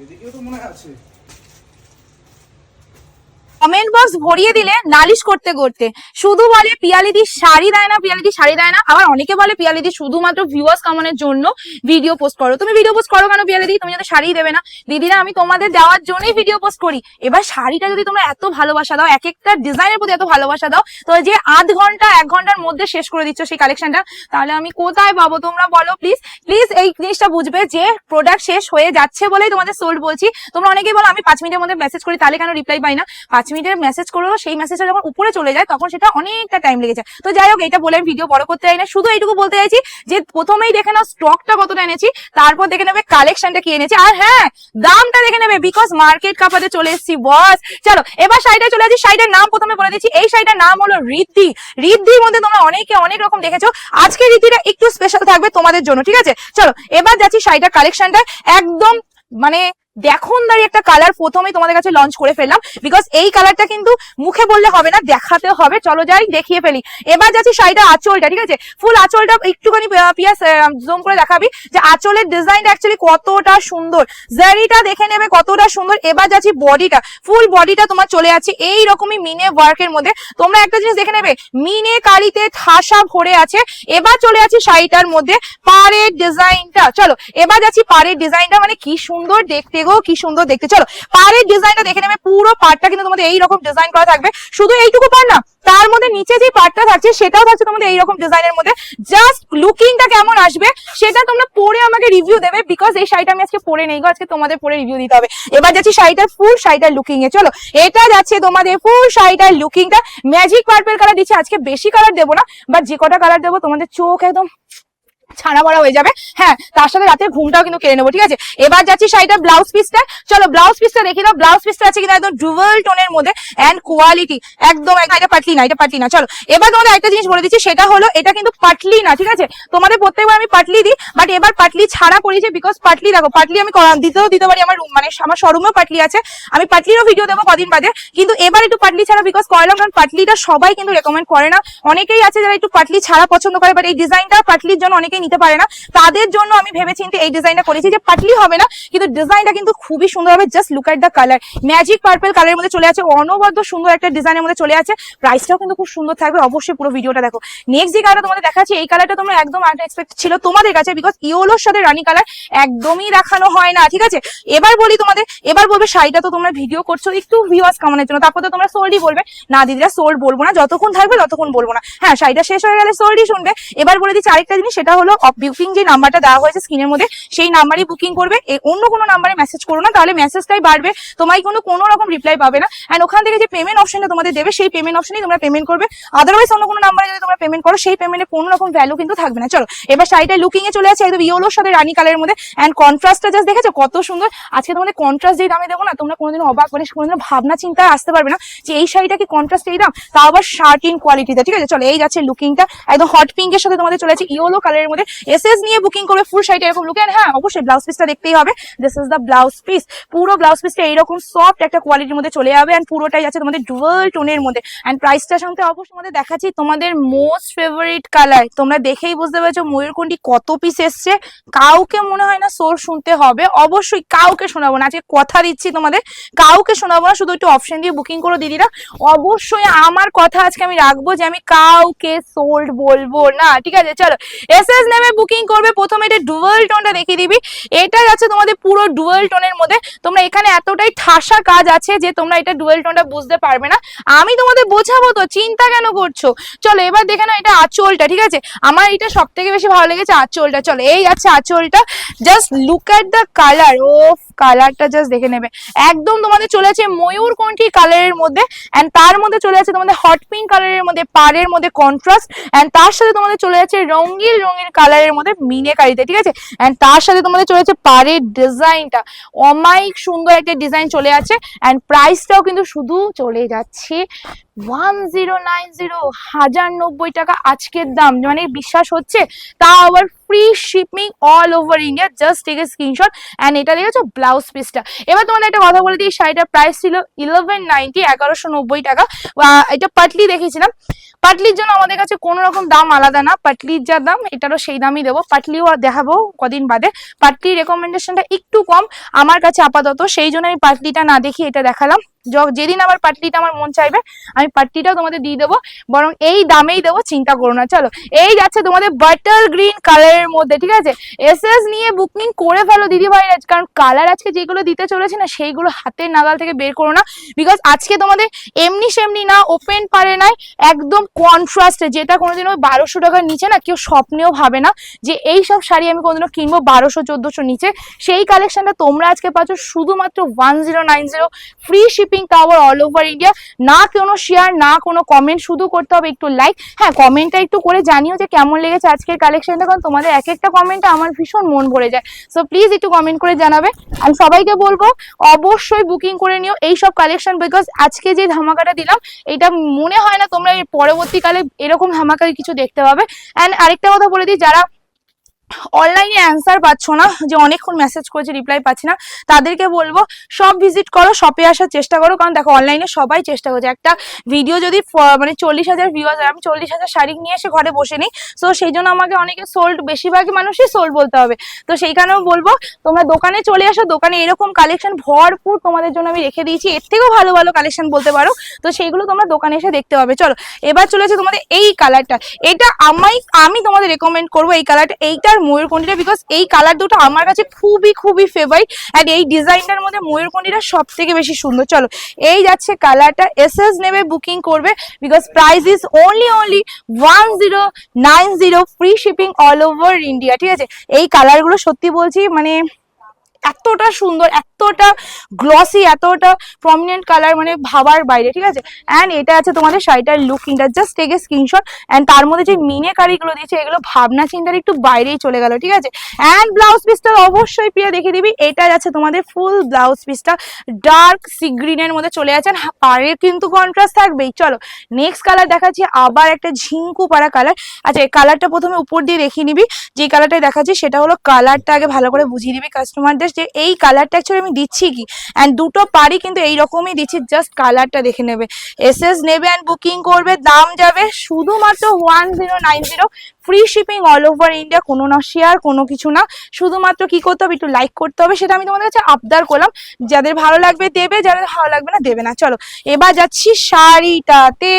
এদিকেও তো মনে আছে। কমেন্ট বক্স ভরিয়ে দিলে নালিশ করতে করতে। শুধু বলে পিয়ালিদি শাড়ি দেয় না, পিয়ালিদি শাড়ি দেয় না। আবার অনেকে বলে পিয়ালিদি শুধুমাত্র ভিউয়ার্স কামানোর জন্য ভিডিও পোস্ট করো। তুমি ভিডিও পোস্ট করো কেন পিয়ালিদি? তুমি যদি শাড়ি দেবে না। দিদিরা, আমি তোমাদের দেওয়ার জন্যই ভিডিও পোস্ট করি। এবার শাড়িটা যদি তোমরা এত ভালোবাসা দাও এক একটা ডিজাইনের প্রতি এত ভালোবাসা দাও, তো যে আধ ঘণ্টা, এক ঘণ্টার মধ্যে শেষ করে দিচ্ছ সেই কালেকশনটা তাহলে আমি কোথায় পাবো তোমরা বলো প্লিজ প্লিজ এই জিনিসটা বুঝবে যে প্রোডাক্ট শেষ হয়ে যাচ্ছে বলেই তোমাদের সোল্ড বলছি। তোমরা অনেকেই বলো, আমি পাঁচ মিনিটের মধ্যে মেসেজ করি, তাহলে কেন রিপ্লাই পাই না? পাঁচ মিনিটের মেসেজ করল সেই মেসেজটা যখন উপরে চলে যায়, তখন সেটা অনেকটা টাইম লেগে যায় তো যাই হোক, এটা বলে আমি ভিডিও বড় করতে চাই না। শুধু এইটুকু বলতে চাইছি যে প্রথমেই দেখে নাও স্টকটা কতটা এনেছি, তারপর দেখে নেবে কালেকশনটা কি এনেছি। আর হ্যাঁ দামটা দেখে নেবে বিকজ মার্কেট কাপাতে চলে এসেছি বস চলো, এবার শাড়িটা চলে আসি। শাড়িটার নাম প্রথমে বলে দিচ্ছি। এই শাড়িটার নাম হলো ঋদ্ধি। ঋদ্ধির মধ্যে তোমরা অনেকে অনেক রকম দেখেছ। আজকে ঋদ্ধিটা একটু স্পেশাল থাকবে তোমাদের জন্য, ঠিক আছে? চলো, এবার যাচ্ছি শাড়িটার কালেকশনটা একদম মানে দেখনদারি একটা কালার প্রথমেই তোমাদের কাছে লঞ্চ করে ফেললাম বিকজ এই কালারটা কিন্তু মুখে বললে হবে না দেখাতে হবে। চলো যাই, দেখিয়ে ফেলি। এবার যাচ্ছি শাড়িটা আঁচলটা, ঠিক আছে? ফুল আঁচলটা একটুখানি পিয়াস জুম করে দেখাবি যে আঁচলের ডিজাইনটা অ্যাকচুয়ালি কতটা সুন্দর। জারিটা দেখে নেবে কতটা সুন্দর। এবার যাচ্ছি বডিটা ফুল বডিটা তোমার চলে যাচ্ছে এই রকমই মিনে ওয়ার্কের মধ্যে। তোমরা একটা জিনিস দেখে নেবে মিনে কালিতে ঠাসা ভরে আছে। এবার চলে যাচ্ছি শাড়িটার মধ্যে। পাড়ের ডিজাইনটা চলো। এবার যাচ্ছি পাড়ের ডিজাইনটা মানে কি সুন্দর দেখতে গো কি সুন্দর দেখতে। চলো, পাড়ের ডিজাইনটা দেখে নেবে, পুরো পাড়টা কিন্তু তোমাদের এইরকম ডিজাইন করা থাকবে। শুধু এইটুকু পার না, তার মধ্যে নিচে যে পার্টটা থাকছে, সেটাও থাকছে তোমাদের এইরকম ডিজাইনের মধ্যে। জাস্ট লুকিংটা কেমন আসবে, সেটা তোমরা পরে আমাকে রিভিউ দেবে বিকজ এই শাড়িটা আমি আজকে পরে নেই গো, আজকে তোমাদের পরে রিভিউ দিতে হবে। এবার যাচ্ছি শাড়িটার ফুল শাড়িটার লুকিং এ। চলো, এটা যাচ্ছে তোমাদের ফুল শাড়িটার লুকিংটা ম্যাজিক পার্পেল কালার দিচ্ছে, আজকে বেশি কালার দেবো না বা যে কটা কালার দেবো তোমাদের চোখ একদম ছানা বড়া হয়ে যাবে। হ্যাঁ তার সাথে রাতের ঘুমটাও কিন্তু কেড়ে নেব, ঠিক আছে? এবার যাচ্ছি শাড়িটার ব্লাউজ পিসটা চলো ব্লাউজ পিসটা দেখি দাও। ব্লাউজ পিসটা আছে কিন্তু একদম ডুয়েল টোনের মধ্যে এন্ড কোয়ালিটি একদম এটা পাটলি না, এটা পাটলি না। চলো, এবার তোমাদের একটা জিনিস বলে দিচ্ছি, সেটা হলো, এটা কিন্তু পাটলি না, ঠিক আছে? তোমাদের প্রত্যেকবার আমি পাটলি দিই বাট এবার পাটলি ছাড়া করেছি বিকজ পাটলি দেখো পাটলি আমি দিতেও দিতে পারি, আমার মানে আমার শোরুমেও পাটলি আছে। আমি পাটলিরও ভিডিও দেবো কদিন বাদে, কিন্তু এবার একটু পাটলি ছাড়া বিকজ কয়লাম কারণ পাটলিটা সবাই কিন্তু রেকমেন্ড করে না। অনেকেই আছে যারা একটু পাটলি ছাড়া পছন্দ করে বাট এই ডিজাইনটা পাটলির জন্য অনেকেই নিতে পারে না। তাদের জন্য আমি ভেবে চিন্তে এই ডিজাইনটা করেছি যে পাটলি হবে না, কিন্তু ডিজাইনটা কিন্তু খুবই সুন্দর হবে। Just look at the colour magic purple কালারের মধ্যে চলে আছে। অনবদ্য সুন্দর একটা ডিজাইনের মধ্যে চলে আছে। প্রাইসটাও কিন্তু খুব সুন্দর থাকবে। অবশ্যই পুরো ভিডিওটা দেখো। নেক্সট যে কালারটা তোমাদের দেখাচ্ছি, এই কালারটা তোমরা একদম আনএক্সপেক্ট ছিল তোমাদের কাছে বিকজ ইয়োলোর সাথে রানী কালার একদমই দেখানো হয় না, ঠিক আছে? এবার বলি তোমাদের, এবার বলবে শাড়িটা তো তোমরা ভিডিও করছ একটু ভিউয়ার্স কামানোর জন্য। তারপর তো তোমরা সোল্ডই বলবে। না দিদিরা সোল্ড বলব না। যতক্ষণ থাকবে ততক্ষণ বলব না। হ্যাঁ শাড়িটা শেষ হয়ে গেলে সোল্ডই শুনবে। এবার বলে দিচ্ছি আরেকটা জিনিস, সেটা হলো বুকিং যে নাম্বারটা দেওয়া হয়েছে স্ক্রিনের মধ্যে, সেই নাম্বারই বুকিং করবে। অন্য কোনো নাম্বারে মেসেজ করো না, তাহলে মেসেজটাই বাড়বে। তোমায় কোনো কোনো রকম রিপ্লাই পাবে না। এন্ড ওখান থেকে যে পেমেন্ট অপশনটা তোমাদের দেবে, সেই পেমেন্ট অপশনই তোমরা পেমেন্ট করবে। আদারওয়াইজ অন্য কোনো নাম্বারে যদি তোমরা পেমেন্ট করো, সেই পেমেন্টে কোনো রকম ভ্যালু কিন্তু থাকবে না। চলো, এবার শাড়িটা লুকিং এ চলে আছে একদম ইয়েলোর সাথে রানী কালারের মধ্যে। এন্ড কন্ট্রাস্টটা জাস্ট দেখেছ? কত সুন্দর। আজকে তোমাদের কন্ট্রাস্ট যেই দামে দেবো না, তোমরা কোনোদিন অবাক মানে কোনোদিন ভাবনা চিন্তায় আসতে পারবে না যে এই শাড়িটা কি কন্ট্রাস্ট এই দাম? তাও আবার শার্টিন কোয়ালিটিতে ঠিক আছে? চলো, এই যাচ্ছে লুকিংটা একদম হট পিঙ্কের সাথে তোমাদের চলে আছে ইয়েলো কালারের মধ্যে। এসএস নিয়ে বুকিং করবে ফুল শাড়িটা এরকম লুক হ্যাঁ অবশ্যই ব্লাউজ পিসটা দেখতেই হবে। This is the blouse piece পুরো ব্লাউজ পিসটা এইরকম সফট একটা কোয়ালিটির মধ্যে চলে যাবে অ্যান্ড পুরোটাই আছে তোমাদের ডুয়েল টোনের মধ্যে। অ্যান্ড প্রাইসটার সঙ্গে অবশ্যই তোমাদের দেখাচ্ছি। তোমাদের মোস্ট ফেভারিট কালার তোমরা দেখেই বুঝতে পারছ ময়ূরকণ্ঠী কত পিস এসছে। কাউকে মনে হয় না সোর শুনতে হবে। অবশ্যই কাউকে শোনাবো না, আজকে কথা দিচ্ছি তোমাদের। কাউকে শোনাবো না, শুধু একটু অপশন দিয়ে বুকিং করো দিদিরা। অবশ্যই আমার কথা আজকে আমি রাখব যে আমি কাউকে সোল্ড বলব না। ঠিক আছে, চলো। এস এস নেমে বুকিং করবে। প্রথমে এটা ডুয়েল টোনটা দেখিয়ে দিবি। এটা যাচ্ছে তোমাদের পুরো ডুয়েল টোনের মধ্যে। তোমরা এখানে এতটাই ঠাসা কাজ আছে যে তোমরা এটা ডুয়েল টোনটা বুঝতে পারবে না। আমি তোমাদের বোঝাবো তো, চিন্তা কেন করছ? চলো, এবার দেখে নাও এটা আঁচলটা, ঠিক আছে? আমার এটা সব থেকে বেশি ভালো লেগেছে আঁচলটা। চলো, এই আছে আঁচলটা। Just look at the colour ও কালারটা জাস্ট দেখে নেবে। একদম তোমাদের চলে আছে ময়ূরকণ্ঠী কালারের মধ্যে। এন্ড তার মধ্যে চলে আছে তোমাদের হট পিঙ্ক কালারের মধ্যে, পাড়ের মধ্যে কন্ট্রাস্ট এন্ড তার সাথে তোমাদের চলে যাচ্ছে রঙিন রঙিন কালারের মধ্যে মিনে কারিতে ঠিক আছে? এন্ড তার সাথে তোমাদের চলেছে পাড়ের ডিজাইনটা। অমায়িক সুন্দর একটা ডিজাইন চলে আছে। এন্ড প্রাইসটাও কিন্তু শুধু চলে যাচ্ছে ওয়ান জিরো নাইন জিরো হাজার নব্বই টাকা আজকের দাম। মানে বিশ্বাস হচ্ছে তা আবার free shipping all over India just a screenshot and এটা দেখেছ ব্লাউজ পিসটা এবার তোমাদের একটা কথা বলে দিই শাড়িটার প্রাইস ছিল ইলেভেন নাইনটি এগারোশো নব্বই টাকা। এটা পাটলি দেখেছিলাম। পাটলির জন্য আমাদের কাছে কোনো রকম দাম আলাদা না। পাটলির যা দাম, এটারও সেই দামই দেবো। পাটলিও দেখাবো কদিন বাদে। পাটলির রেকমেন্ডেশনটা একটু কম। আমার কাছে আপাতত সেই জন্য আমি পাটলিটা না দেখি এটা দেখালাম। যেদিন আমার পাটলিটা আমার মন চাইবে, আমি পাটলিটাও তোমাদের দিয়ে দেবো, বরং এই দামেই দেবো, চিন্তা করো না, চলো। এই যাচ্ছে তোমাদের বাটার গ্রিন কালারের মধ্যে, ঠিক আছে? এস এস নিয়ে বুকিং করে ফেলো দিদি ভাইরা কারণ কালার আজকে যেগুলো দিতে চলেছে না, সেইগুলো হাতের নাগাল থেকে বের করো না বিকজ আজকে তোমাদের এমনি সেমনি না ওপেন পারে নাই, একদম কন্ট্রাস্টে যেটা কোনোদিন ওই বারোশো টাকার নিচে না, কেউ স্বপ্নেও ভাবে না যে এই সব শাড়ি আমি কোনোদিনও কিনবো বারোশো, চোদ্দোশো নিচে। সেই কালেকশনটা তোমরা আজকে পাচ্ছ শুধুমাত্র one zero nine zero free shipping cover all over India না কোনো শেয়ার না কোনো কমেন্ট শুধু করতে হবে একটু লাইক হ্যাঁ কমেন্টটা একটু করে জানিও যে কেমন লেগেছে আজকের কালেকশনটা কারণ তোমাদের এক একটা কমেন্টে আমার ভীষণ মন ভরে যায়। সো প্লিজ একটু কমেন্ট করে জানাবে। আমি সবাইকে বলব, অবশ্যই বুকিং করে নিও এই সব কালেকশন বিকজ আজকে যে ধামাকাটা দিলাম, এটা মনে হয় না তোমরা পরবর্তীকালে এরকম ধামাকা কিছু দেখতে পাবে। অ্যান্ড আরেকটা কথা বলে দিই, যারা অনলাইনে অ্যান্সার পাচ্ছ না, যে অনেকক্ষণ মেসেজ করেছে রিপ্লাই পাচ্ছি না। তাদেরকে বলব, সব ভিজিট করো শপে আসার চেষ্টা করো, কারণ দেখো অনলাইনে সবাই চেষ্টা করছে। একটা ভিডিও যদি মানে চল্লিশ হাজার ভিউয়ার্স আমি চল্লিশ হাজার শাড়ি নিয়ে এসে ঘরে বসে নিই। সো সেই জন্য আমাকে অনেকে সোল্ড বেশিরভাগই মানুষই সোল্ড বলতে হবে। তো সেই কারণেও বলব, তোমরা দোকানে চলে আসো, দোকানে এরকম কালেকশন ভরপুর তোমাদের জন্য আমি রেখে দিয়েছি। এর থেকেও ভালো ভালো কালেকশন বলতে পারো। তো সেইগুলো তোমরা দোকানে এসে দেখতে পাবে। চলো, এবার চলেছে তোমাদের এই কালারটা এটা আমাই আমি তোমাদের রেকমেন্ড করব এই কালারটা এইটার ময়ূরকণ্ঠীটা বিকজ এই কালার দুটো আমার কাছে খুবই খুবই ফেভারিট অ্যান্ড এই ডিজাইনটার মধ্যে ময়ূরকণ্ঠীটা সব থেকে বেশি সুন্দর। চলো, এই যাচ্ছে কালারটা এস এস নেবে বুকিং করবে because price is only only one zero nine zero free shipping all over India ঠিক আছে? এই কালারগুলো সত্যি বলছি মানে এতটা সুন্দর, এতটা গ্লসি এতটা প্রমিনেন্ট কালার মানে ভাবার বাইরে, ঠিক আছে? অ্যান্ড এটা আছে তোমাদের শাড়িটার লুকিংটা জাস্ট টেক স্ক্রিনশট অ্যান্ড তার মধ্যে যে মিনে কারিগুলো দিয়েছে, এগুলো ভাবনা চিন্তার একটু বাইরেই চলে গেল, ঠিক আছে? অ্যান্ড ব্লাউজ পিসটা অবশ্যই প্রিয়া দেখে দিবি এটা যাচ্ছে তোমাদের ফুল ব্লাউজ পিসটা ডার্ক সি গ্রিনের মধ্যে চলে যাচ্ছেন পাড়ের কিন্তু কন্ট্রাস্ট থাকবেই, চলো নেক্সট কালার দেখাচ্ছি, আবার একটা ঝিঙ্কু পাড়া কালার আচ্ছা এই কালারটা প্রথমে উপর দিয়ে দেখিয়ে নিবি যে কালারটাই দেখাচ্ছি, সেটা হলো কালারটা আগে ভালো করে বুঝিয়ে দিবি কাস্টমারদের যে এই কালারটা অ্যাকচুয়ালি আমি দিচ্ছি কি? অ্যান্ড দুটো পারি কিন্তু এই রকমই দিচ্ছি জাস্ট কালারটা দেখে নেবে। এস এস নেবে অ্যান্ড বুকিং করবে, দাম যাবে শুধুমাত্র one zero nine zero free shipping all over India কোনো না শেয়ার কোনো কিছু না। শুধুমাত্র কি করতে হবে? একটু লাইক করতে হবে, সেটা আমি তোমাদের কাছে আবদার করলাম। যাদের ভালো লাগবে দেবে, যাদের ভালো লাগবে না দেবে না। চলো, এবার যাচ্ছি শাড়িটাতে।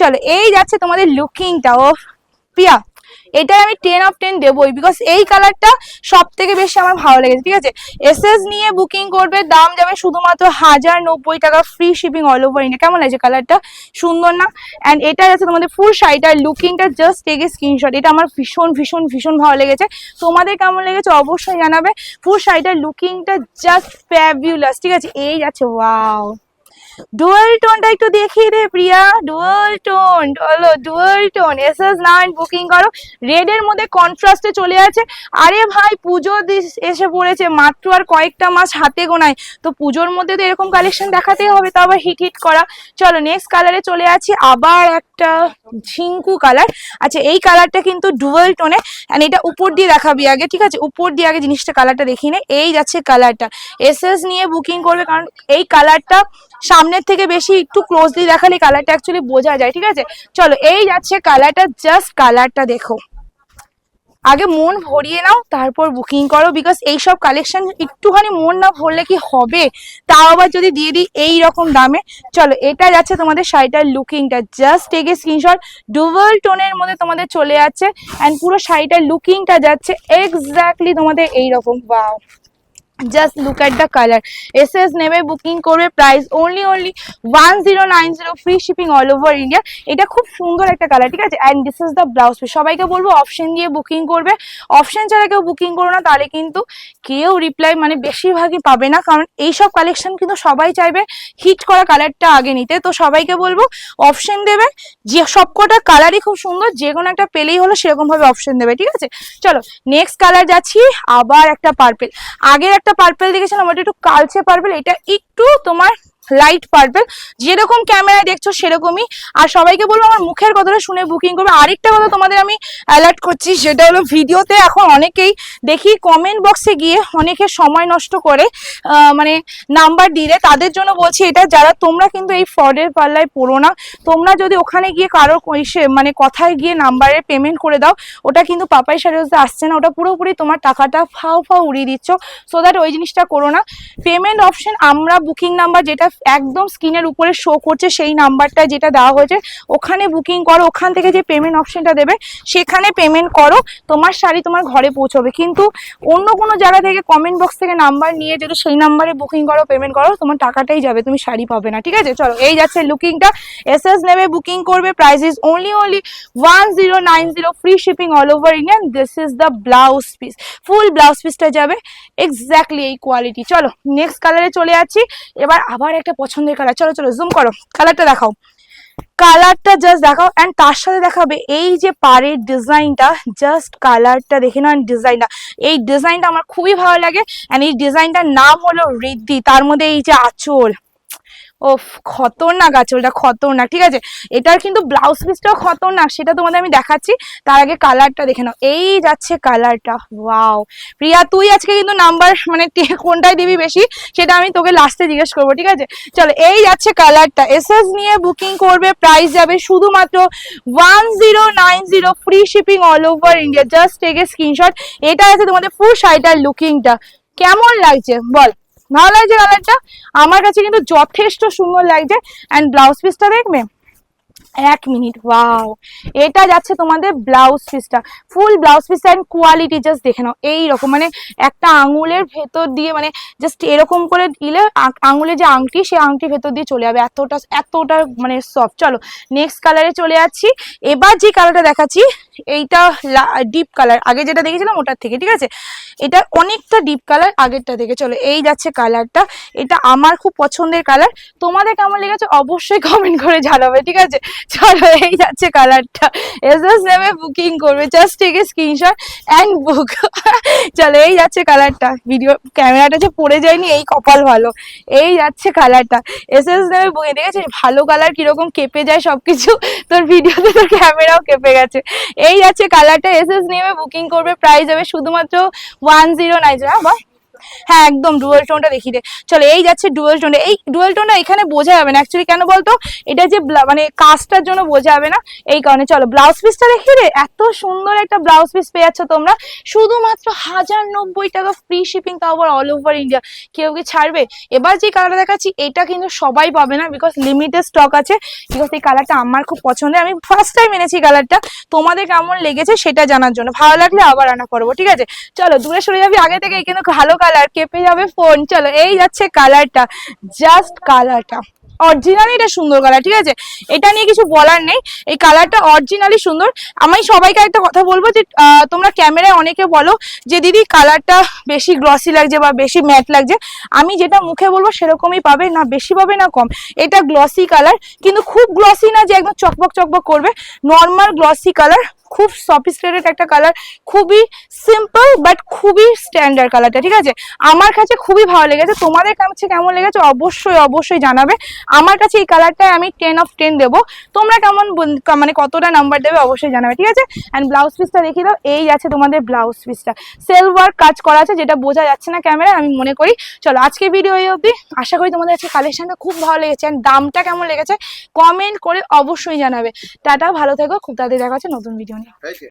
চলো, এই যাচ্ছে তোমাদের লুকিংটা ও প্রিয়া এটা আমি টেন অফ টেন দেবোই বিকজ এই কালারটা সব থেকে বেশি আমার ভালো লেগেছে, ঠিক আছে? এস এস নিয়ে বুকিং করবে, দাম যাবে শুধুমাত্র হাজার নব্বই টাকা free shipping all over India কেমন লাগছে কালারটা সুন্দর না? অ্যান্ড এটা আছে তোমাদের ফুল শাড়িটার লুকিংটা জাস্ট টেক স্ক্রিনশট এটা আমার ভীষণ ভীষণ ভীষণ ভালো লেগেছে। তোমাদের কেমন লেগেছে অবশ্যই জানাবে। ফুল শাড়িটার লুকিংটা জাস্ট ফ্যাবিউলাস ঠিক আছে? এই যাচ্ছে ওয়াও ডুয়াল টোনটা একটু দেখিয়ে দে, প্রিয়া। ডুয়াল টোন হলো dual tone S S nine booking করো। রেড এর মধ্যে কন্ট্রাস্টে চলে আছে। আরে ভাই, পুজো এসে পড়েছে, মাত্র আর কয়েকটা মাস হাতে গোনায়। তো পুজোর মধ্যে তো এরকম কালেকশন দেখাতেই হবে তো আবার হিট হিট করা। চলো নেক্সট কালারে চলে আছি, আবার একটা ঝিঙ্কু কালার আচ্ছা এই কালারটা কিন্তু ডুয়াল টোনে অ্যান্ড এটা উপর দিয়ে দেখাবি আগে, ঠিক আছে? উপর দিয়ে আগে জিনিসটা কালারটা দেখিয়ে নে। এই যাচ্ছে কালারটা এস এস নিয়ে বুকিং করবে, কারণ এই কালারটা সামনের থেকে বেশি একটু ক্লোজলি দেখালে কালারটা অ্যাকচুয়ালি বোঝা যায়, ঠিক আছে? চলো, এই যাচ্ছে কালারটা জাস্ট কালারটা দেখো। আগে মন ভরিয়ে নাও, তারপর বুকিং করো বিকজ এইসব কালেকশন একটুখানি মন না ভরলে কি হবে? তাও আবার যদি দিয়ে দিই এই রকম দামে। চলো, এটা যাচ্ছে তোমাদের শাড়িটার লুকিংটা just take a screenshot double টোনের মধ্যে তোমাদের চলে যাচ্ছে অ্যান্ড পুরো শাড়িটার লুকিংটা যাচ্ছে এক্স্যাক্টলি তোমাদের এইরকম। Wow just look at the colour S S নেবে বুকিং করবে price only only one zero nine zero free shipping all over India এটা খুব সুন্দর একটা কালার ঠিক আছে? And this is the blouse piece সবাইকে বলব অপশন দিয়ে বুকিং করবে। অপশন ছাড়া কেউ বুকিং করো না, তাহলে কিন্তু কেউ রিপ্লাই মানে বেশিরভাগই পাবে না। কারণ এইসব কালেকশন কিন্তু সবাই চাইবে হিট করা কালারটা আগে নিতে। তো সবাইকে বলব অপশন দেবে। যে সবকটা কালারই খুব সুন্দর, যে কোনো একটা পেলেই হলো সেরকমভাবে অপশন দেবে, ঠিক আছে? চলো নেক্সট কালার যাচ্ছি, আবার একটা পার্পেল আগের একটা পার্পেল দেখেছিলাম ওটা একটু কালচে পার্পেল এটা একটু তোমার লাইট পার্পল যেরকম ক্যামেরায় দেখছ সেরকমই। আর সবাইকে বলব, আমার মুখের কথাটা শুনে বুকিং করবে। আরেকটা কথা তোমাদের আমি অ্যালার্ট করছি, সেটা হলো ভিডিওতে এখন অনেকেই দেখি কমেন্ট বক্সে গিয়ে অনেকে সময় নষ্ট করে মানে নাম্বার দিলে তাদের জন্য বলছি এটা, যারা তোমরা কিন্তু এই ফ্রডের পাল্লায় পড়ো না, তোমরা যদি ওখানে গিয়ে কারও মানে কথায় গিয়ে নাম্বারে পেমেন্ট করে দাও, ওটা কিন্তু পাপাই সারিওতে আসছে না। ওটা পুরোপুরি তোমার টাকাটা ফাও ফাও উড়িয়ে দিচ্ছ। সো দ্যাট ওই জিনিসটা করো না। পেমেন্ট অপশন আমরা বুকিং নাম্বার যেটা একদম স্ক্রিনের উপরে শো করছে, সেই নাম্বারটা যেটা দেওয়া হয়েছে, ওখানে বুকিং করো, ওখান থেকে যে পেমেন্ট অপশনটা দেবে, সেখানে পেমেন্ট করো, তোমার শাড়ি তোমার ঘরে পৌঁছবে। কিন্তু অন্য কোনো জায়গা থেকে কমেন্ট বক্স থেকে নাম্বার নিয়ে যদি সেই নাম্বারে বুকিং করো পেমেন্ট করো, তোমার টাকাটাই যাবে, তুমি শাড়ি পাবে না, ঠিক আছে? চলো, এই যাচ্ছে লুকিংটা এস এস নেবে বুকিং করবে price is only only one zero nine zero free shipping all over Indian this is the blouse piece full blouse পিসটা যাবে এক্স্যাক্টলি এই কোয়ালিটি চলো নেক্সট কালারে চলে যাচ্ছি। এবার আবার একটা পছন্দের কালার চলো চলো জুম করো। কালারটা দেখাও। কালারটা জাস্ট দেখাও অ্যান্ড তার সাথে দেখাবে এই যে পাড়ের ডিজাইনটা জাস্ট কালারটা দেখে নাও ডিজাইনটা এই ডিজাইনটা আমার খুবই ভালো লাগে অ্যান্ড এই ডিজাইনটার নাম হলো রিদ্ধি, তার মধ্যে এই যে আঁচল। ওফ, খতরনাক আঁচলটা খতরনাক, ঠিক আছে? এটার কিন্তু ব্লাউজ পিসটাও খতরনাক, সেটা তোমাদের আমি দেখাচ্ছি। তার আগে কালারটা দেখে নাও। এই যাচ্ছে কালারটা ওয়াও প্রিয়া, তুই আজকে কিন্তু নাম্বার মানে কোনটায় দিবি বেশি, সেটা আমি তোকে লাস্টে জিজ্ঞেস করব, ঠিক আছে? চলো, এই যাচ্ছে কালারটা এসএস নিয়ে বুকিং করবে প্রাইস যাবে শুধুমাত্র one zero nine zero free shipping all over India just take screenshot এটা আছে তোমাদের ফুল শাড়িটার লুকিংটা কেমন লাগছে? বল। ভালো লাগছে কালারটা আমার কাছে কিন্তু যথেষ্ট সুন্দর লাগছে। অ্যান্ড ব্লাউজ পিসটা দেখবে? এক মিনিট ওয়াও এটা যাচ্ছে তোমাদের ব্লাউজ পিসটা full blouse piece and quality just দেখে নাও। এই রকম মানে একটা আঙুলের ভেতর দিয়ে মানে জাস্ট এরকম করে দিলে আ- আঙুলের যে আংটি, সেই আংটি ভেতর দিয়ে চলে যাবে। এতটা এতটা মানে সফট চলো নেক্সট কালারে চলে যাচ্ছি। এবার যে কালারটা দেখাচ্ছি এইটা ডিপ কালার আগে যেটা দেখেছিলাম ওটার থেকে, ঠিক আছে? এটা অনেকটা ডিপ কালার আগেরটা থেকে। চলো, এই যাচ্ছে কালারটা এটা আমার খুব পছন্দের কালার তোমাদের কেমন লেগেছে অবশ্যই কমেন্ট করে জানাবে, ঠিক আছে? চলো, এই যাচ্ছে কালারটা এস এস নেমে বুকিং করবে। Just take screenshot and book চলো, এই যাচ্ছে কালারটা ভিডিও ক্যামেরাটা যে পড়ে যায়নি, এই কপাল ভালো। এই যাচ্ছে কালারটা এস এস নেমে বুকিং দেখেছিস? ভালো কালার কীরকম কেঁপে যায় সব কিছু তোর ভিডিওতে তোর ক্যামেরাও কেঁপে গেছে। এই যাচ্ছে কালারটা এস এস নেমে বুকিং করবে প্রাইস যাবে শুধুমাত্র ওয়ান জিরো নাইন বা হ্যাঁ একদম ডুয়েল টোনটা দেখি দে। চলো, এই যাচ্ছে ডুয়েল টোনটা এই ডুয়েল টোনটা এখানে বোঝা যাবে না অ্যাকচুয়ালি কেন বলতো? এটা যে মানে কাজটার জন্য বোঝা যাবে না, এই কারণে। চলো ব্লাউজ পিসটা দেখি রে এত সুন্দর একটা ব্লাউজ পিস পেয়ে যাচ্ছ তোমরা। শুধুমাত্র হাজার নব্বই টাকা ফ্রি শিপিং তাও আবার অল ওভার ইন্ডিয়া কেউ কি ছাড়বে? এবার যে কালারটা দেখাচ্ছি, এটা কিন্তু সবাই পাবে না বিকজ লিমিটেড স্টক আছে। বিকজ এই কালারটা আমার খুব পছন্দের আমি ফার্স্ট টাইম এনেছি কালারটা তোমাদের কেমন লেগেছে সেটা জানার জন্য। ভালো লাগলে আবার আনা করব, ঠিক আছে? চলো, দূরে সরে যাবি, আগে থেকে কিন্তু ভালো কালার কেঁপে যাবে ফোন চলো এই যাচ্ছে কালারটা জাস্ট কালারটা অরিজিনালি এটা সুন্দর কালার ঠিক আছে? এটা নিয়ে কিছু বলার নেই, এই কালারটা অরিজিনালি সুন্দর। আমি সবাইকে একটা কথা বলব যে তোমরা ক্যামেরায় অনেকে বলো যে, দিদি কালারটা বেশি গ্লসি লাগছে বা বেশি ম্যাট লাগছে। আমি যেটা মুখে বলব সেরকমই পাবে, না বেশি পাবে, না কম। এটা গ্লসি কালার কিন্তু খুব গ্লসি না যে একদম চকবক চকবক করবে। নর্মাল গ্লসি কালার খুব সফিস্টিকেটেড একটা কালার খুবই সিম্পল বাট খুবই স্ট্যান্ডার্ড কালারটা ঠিক আছে? আমার কাছে খুবই ভালো লেগেছে। তোমাদের কাছে কেমন লেগেছে অবশ্যই অবশ্যই জানাবে। আমার কাছে এই কালারটায় আমি টেন অফ টেন দেবো। তোমরা কেমন মানে কতটা নাম্বার দেবে অবশ্যই জানাবে, ঠিক আছে? অ্যান্ড ব্লাউজ পিসটা দেখিয়ে দাও, এই আছে তোমাদের ব্লাউজ পিসটা সেলওয়ার কাজ করা আছে, যেটা বোঝা যাচ্ছে না ক্যামেরা আমি মনে করি। চলো আজকে ভিডিও এই অবধি। আশা করি তোমাদের কাছে কালেকশনটা খুব ভালো লেগেছে। অ্যান্ড দামটা কেমন লেগেছে কমেন্ট করে অবশ্যই জানাবে। টাটা, ভালো থেকো। খুব তাড়াতাড়ি দেখা হচ্ছে নতুন ভিডিও নিয়ে হয়েছে